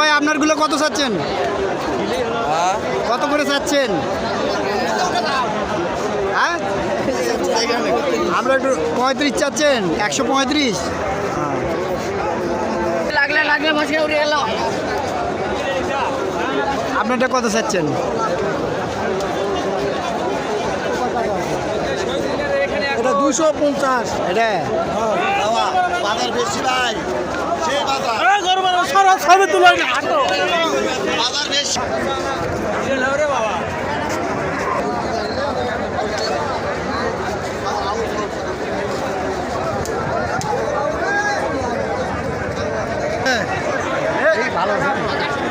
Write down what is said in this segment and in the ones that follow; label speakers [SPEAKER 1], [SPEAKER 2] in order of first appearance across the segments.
[SPEAKER 1] ভাই আপনারগুলো কত চাচ্ছেন? কত করে চাচ্ছেন? হ্যাঁ? আমরা একটু পঁয়ত্রিশ চাচ্ছেন একশো পঁয়ত্রিশ?
[SPEAKER 2] লাগলে লাগলে মশকে উড়ে গেল
[SPEAKER 1] আপনারটা কত চাচ্ছেন?
[SPEAKER 3] এটা দুশো পঞ্চাশ।
[SPEAKER 1] এটা?
[SPEAKER 4] বাজার বেশি ভাই। সেই বাজার
[SPEAKER 3] সারা সবে তুলে
[SPEAKER 4] বাজার বেশি।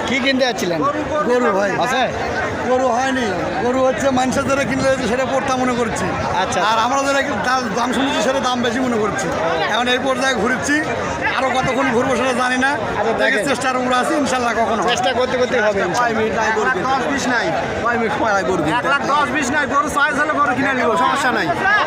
[SPEAKER 1] কি কিনতে যাচ্ছিলেন?
[SPEAKER 3] গরু ভাই
[SPEAKER 1] আছে
[SPEAKER 3] গরু হয়নি। গরু হচ্ছে মানুষের যারা কিনলে সেটা পড়তা মনে করছি।
[SPEAKER 1] আচ্ছা।
[SPEAKER 3] আর আমরা যারা দাম- দাম শুনেছি সেটা দাম বেশি মনে করছি। এখন এই পর্যায়ে ঘুরছি। আরও কতক্ষণ ঘুরবো জানি না
[SPEAKER 1] আচ্ছা,
[SPEAKER 3] দেখে। চেষ্টার উপর আছে ইনশাল্লাহ কখন
[SPEAKER 1] চেষ্টা করতে করতে হবে
[SPEAKER 3] কয় মিনিট নাই গরু।
[SPEAKER 1] দশ বিশ নাই
[SPEAKER 3] কয় মিনিট লাগে গরু
[SPEAKER 1] এক লাখ দশ বিশ নাই গরু ছয় হলে গরু কিনে নিব সমস্যা নাই হ্যাঁ,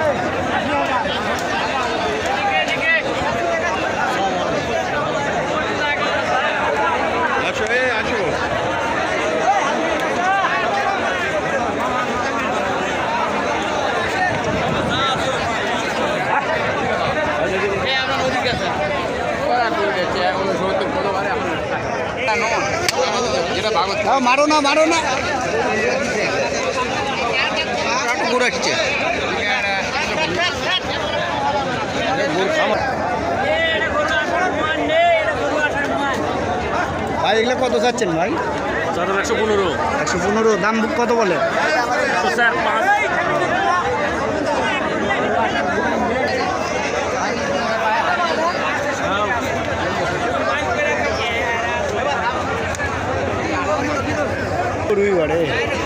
[SPEAKER 1] মারো না মারো না। ভাই এগুলো কত চাচ্ছেন ভাই?
[SPEAKER 5] একশো পনেরো।
[SPEAKER 1] একশো পনেরো দাম কত বলে? रुई बड़े।